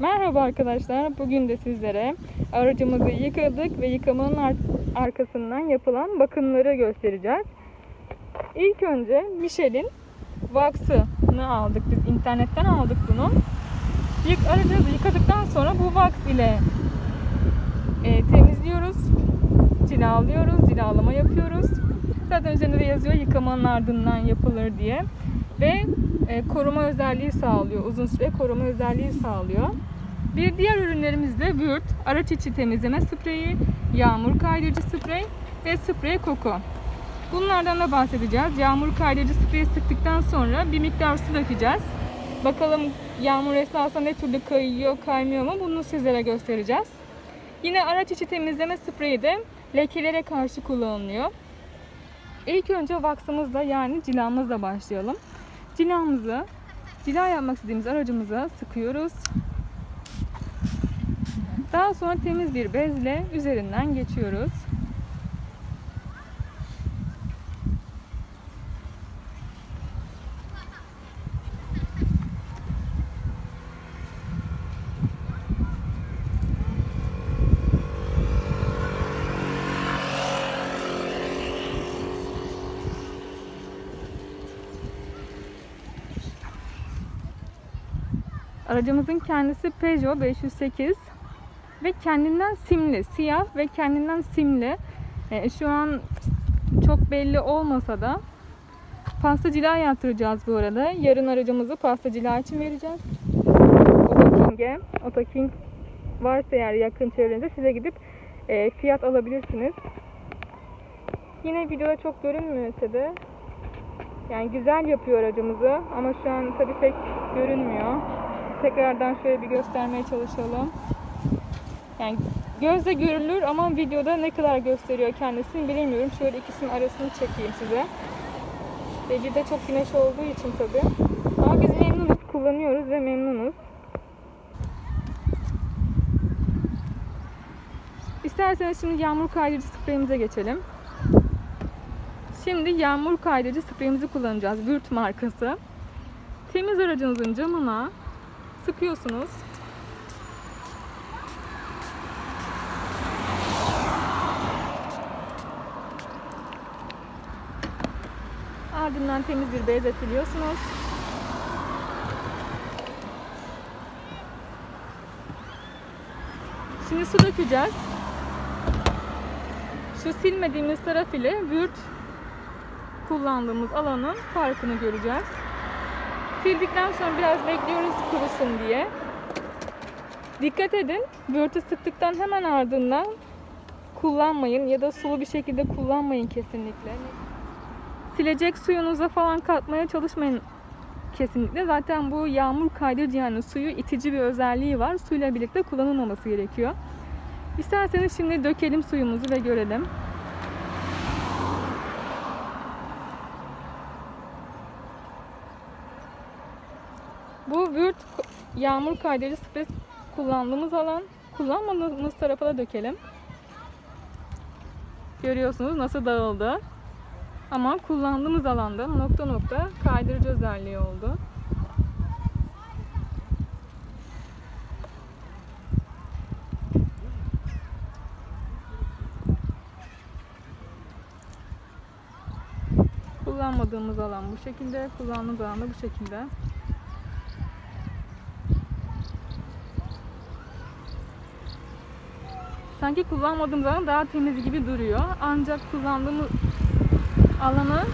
Merhaba arkadaşlar. Bugün de sizlere aracımızı yıkadık ve yıkamanın ar- arkasından yapılan bakımları göstereceğiz. İlk önce Michelin Wax'ını aldık. Biz internetten aldık bunu. Yık, aracımızı yıkadıktan sonra bu wax ile e, temizliyoruz. Cilalıyoruz. Cilalama yapıyoruz. Zaten üzerinde de yazıyor yıkamanın ardından yapılır diye. Ve e, koruma özelliği sağlıyor. Uzun süre koruma özelliği sağlıyor. Bir diğer ürünlerimiz de Word, araç içi temizleme spreyi, yağmur kaydırıcı sprey ve sprey koku. Bunlardan da bahsedeceğiz. Yağmur kaydırıcı spreyi sıktıktan sonra bir miktar su dökeceğiz. Bakalım yağmur esnasında ne türlü kayıyor, kaymıyor mu bunu sizlere göstereceğiz. Yine araç içi temizleme spreyi de lekelere karşı kullanılıyor. İlk önce vaksımızla yani cilamızla başlayalım. Cilamızı, cila yapmak istediğimiz aracımıza sıkıyoruz. Daha sonra temiz bir bezle üzerinden geçiyoruz. Aracımızın kendisi Peugeot 508 ve kendinden simli, siyah ve kendinden simli. E, şu an çok belli olmasa da pasta cila yaptıracağız bu arada. Yarın aracımızı pasta cila için vereceğiz. Otoking'e. Otoking varsa eğer yakın çevrenizde size gidip e, fiyat alabilirsiniz. Yine videoda çok görünmüyorsa da yani güzel yapıyor aracımızı ama şu an tabii pek görünmüyor. Tekrardan şöyle bir göstermeye çalışalım. Yani gözle görülür ama videoda ne kadar gösteriyor kendisini bilemiyorum. Şöyle ikisinin arasını çekeyim size. Ve bir de çok güneş olduğu için tabii. Ama biz memnunuz, kullanıyoruz ve memnunuz. İsterseniz şimdi yağmur kaydırıcı spreyimize geçelim. Şimdi yağmur kaydırıcı spreyimizi kullanacağız. Würth markası. Temiz aracınızın camına sıkıyorsunuz. Ardından temiz bir bezle siliyorsunuz. Şimdi su dökeceğiz. Şu silmediğimiz taraf ile Würth kullandığımız alanın farkını göreceğiz. Sildikten sonra biraz bekliyoruz kurusun diye. Dikkat edin, Würth'ü sıktıktan hemen ardından kullanmayın ya da sulu bir şekilde kullanmayın kesinlikle. Silecek suyunuza falan katmaya çalışmayın kesinlikle. Zaten bu yağmur kaydırıcı yani suyu itici bir özelliği var. Suyla birlikte kullanılmaması gerekiyor. İsterseniz şimdi dökelim suyumuzu ve görelim. Bu Würth yağmur kaydırıcı sprey kullandığımız alan. Kullanmadığımız tarafa da dökelim. Görüyorsunuz nasıl dağıldı. Ama kullandığımız alanda nokta nokta kaydırıcı özelliği oldu. Kullanmadığımız alan bu şekilde, kullandığımız alan da bu şekilde. Sanki kullanmadığımız alan daha temiz gibi duruyor. Ancak kullandığımız alanı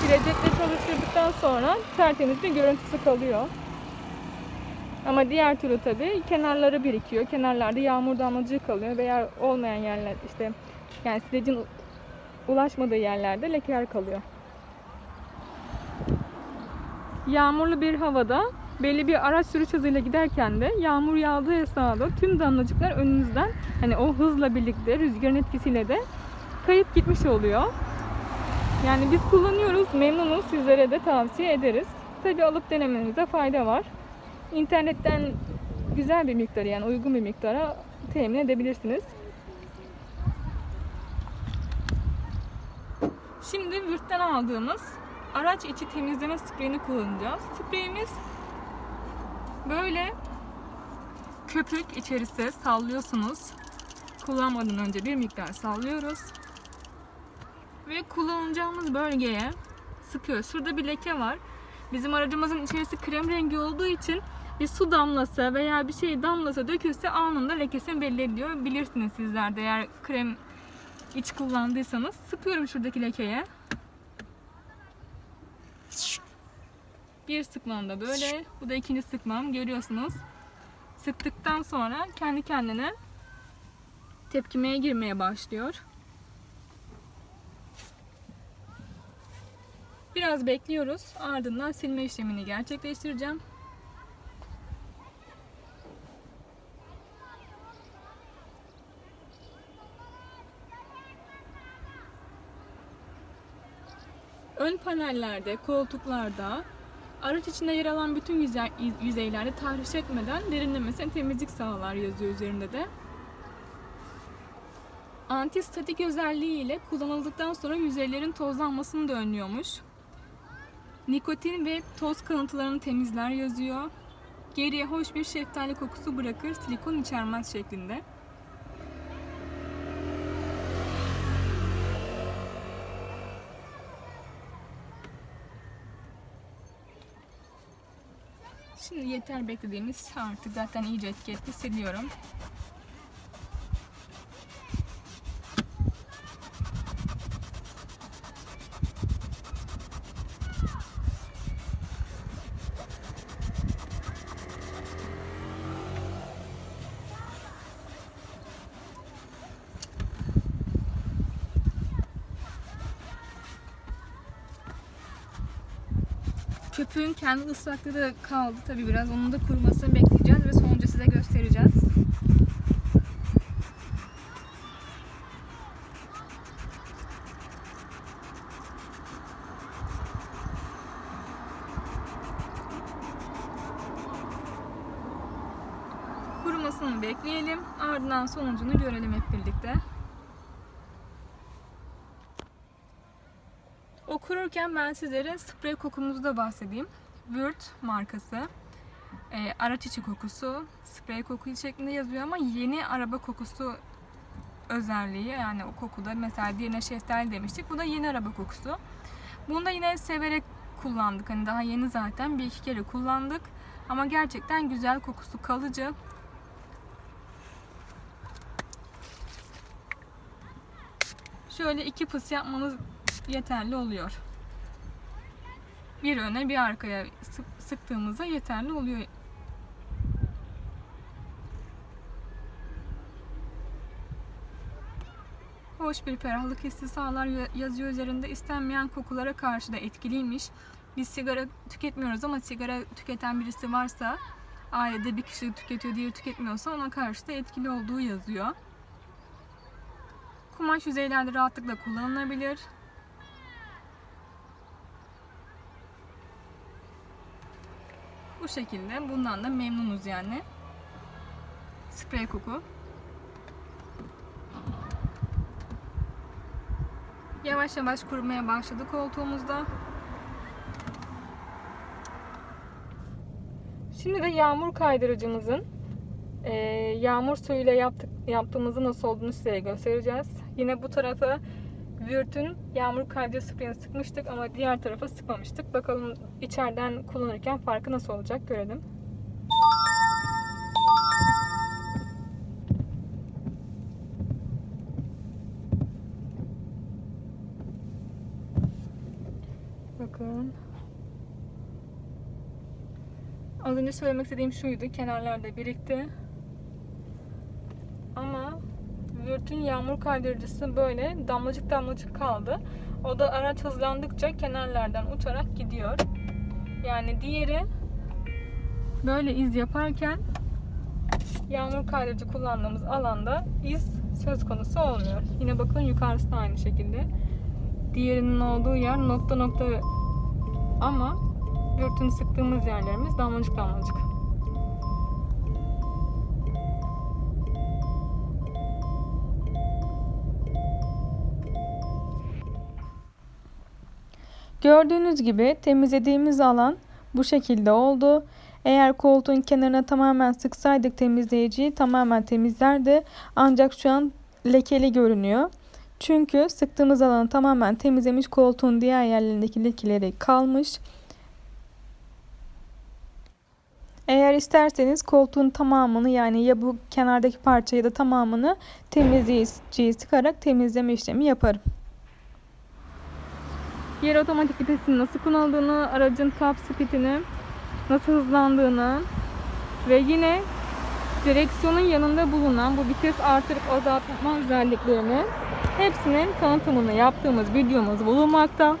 silecekle çalıştırdıktan sonra tertemiz bir görüntüsü kalıyor. Ama diğer türlü tabi kenarları birikiyor. Kenarlarda yağmur damlacığı kalıyor veya olmayan yerler işte yani silecin ulaşmadığı yerlerde lekeler kalıyor. Yağmurlu bir havada belli bir araç sürüş hızıyla giderken de yağmur yağdığı esnada tüm damlacıklar önünüzden hani o hızla birlikte rüzgarın etkisiyle de kayıp gitmiş oluyor. Yani biz kullanıyoruz, memnunuz. Sizlere de tavsiye ederiz. Tabi alıp denemenize fayda var. İnternetten güzel bir miktarı yani uygun bir miktara temin edebilirsiniz. Şimdi Würth'ten aldığımız araç içi temizleme spreyini kullanacağız. Spreyimiz böyle köpük içerisi sallıyorsunuz. Kullanmadan önce bir miktar sallıyoruz. Ve kullanacağımız bölgeye sıkıyoruz. Şurada bir leke var. Bizim aracımızın içerisi krem rengi olduğu için bir su damlası veya bir şey damlasa dökülse anında lekesini belli ediyor. Bilirsiniz sizler de eğer krem iç kullandıysanız. Sıkıyorum şuradaki lekeye. Bir sıkmam da böyle. Bu da ikinci sıkmam. Görüyorsunuz. Sıktıktan sonra kendi kendine tepkimeye girmeye başlıyor. Biraz bekliyoruz. Ardından silme işlemini gerçekleştireceğim. Ön panellerde, koltuklarda, araç içinde yer alan bütün yüzey, yüzeylerde tahriş etmeden derinlemesine temizlik sağlar yazıyor üzerinde de. Antistatik özelliği ile kullanıldıktan sonra yüzeylerin tozlanmasını da önlüyormuş. Nikotin ve toz kalıntılarını temizler yazıyor. Geriye hoş bir şeftali kokusu bırakır, silikon içermez şeklinde. Şimdi yeter beklediğimiz artık zaten iyice etiketli siliyorum. Köpüğün kendi ıslaklığı da kaldı tabi biraz. Onun da kurumasını bekleyeceğiz ve sonucu size göstereceğiz. Kurumasını bekleyelim. Ardından sonucunu görelim hep birlikte. Kururken ben sizlere sprey kokumuzu da bahsedeyim. Word markası. E, araç içi kokusu. Sprey koku şeklinde yazıyor ama yeni araba kokusu özelliği. Yani o kokuda mesela diğerine şeftali demiştik. Bu da yeni araba kokusu. Bunu da yine severek kullandık. Hani daha yeni zaten bir iki kere kullandık. Ama gerçekten güzel kokusu kalıcı. Şöyle iki pıs yapmanız yeterli oluyor. Bir öne bir arkaya sıktığımızda yeterli oluyor. Hoş bir ferahlık hissi sağlar yazıyor üzerinde. İstenmeyen kokulara karşı da etkiliymiş. Biz sigara tüketmiyoruz ama sigara tüketen birisi varsa ailede bir kişi tüketiyor, diğeri tüketmiyorsa ona karşı da etkili olduğu yazıyor. Kumaş yüzeylerde rahatlıkla kullanılabilir. Bu şekilde bundan da memnunuz yani. Sprey koku. Yavaş yavaş kurumaya başladı koltuğumuzda. Şimdi de yağmur kaydırıcımızın e, yağmur suyuyla yaptık, yaptığımızı nasıl olduğunu size göstereceğiz. Yine bu tarafa Vürt'ün yağmur kaydırıcı spreyini sıkmıştık ama diğer tarafa sıkmamıştık. Bakalım içeriden kullanırken farkı nasıl olacak görelim. Bakın. Az önce söylemek istediğim şuydu. Kenarlarda birikti. Ama Vürt'ün yağmur kaydırıcısı böyle damlacık damlacık kaldı. O da araç hızlandıkça kenarlardan uçarak gidiyor. Yani diğeri böyle iz yaparken yağmur kaydırıcı kullandığımız alanda iz söz konusu olmuyor. Yine bakın yukarısı da aynı şekilde. Diğerinin olduğu yer nokta nokta ama Vürt'ün sıktığımız yerlerimiz damlacık damlacık. Gördüğünüz gibi temizlediğimiz alan bu şekilde oldu. Eğer koltuğun kenarına tamamen sıksaydık temizleyiciyi tamamen temizlerdi. Ancak şu an lekeli görünüyor. Çünkü sıktığımız alanı tamamen temizlemiş koltuğun diğer yerlerindeki lekeleri kalmış. Eğer isterseniz koltuğun tamamını yani ya bu kenardaki parçayı da tamamını temizleyiciye sıkarak temizleme işlemi yaparım. Yer otomatik vitesinin nasıl kullanıldığını, aracın top speedini, nasıl hızlandığını ve yine direksiyonun yanında bulunan bu vites artırıp azaltma özelliklerini hepsinin tanıtımını yaptığımız videomuz bulunmakta.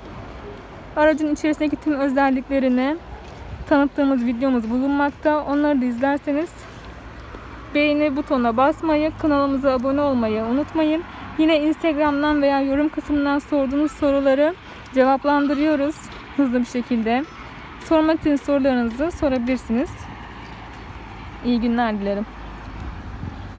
Aracın içerisindeki tüm özelliklerini tanıttığımız videomuz bulunmakta. Onları da izlerseniz beğeni butonuna basmayı, kanalımıza abone olmayı unutmayın. Yine Instagram'dan veya yorum kısmından sorduğunuz soruları cevaplandırıyoruz hızlı bir şekilde. Sormak için sorularınızı sorabilirsiniz. İyi günler dilerim.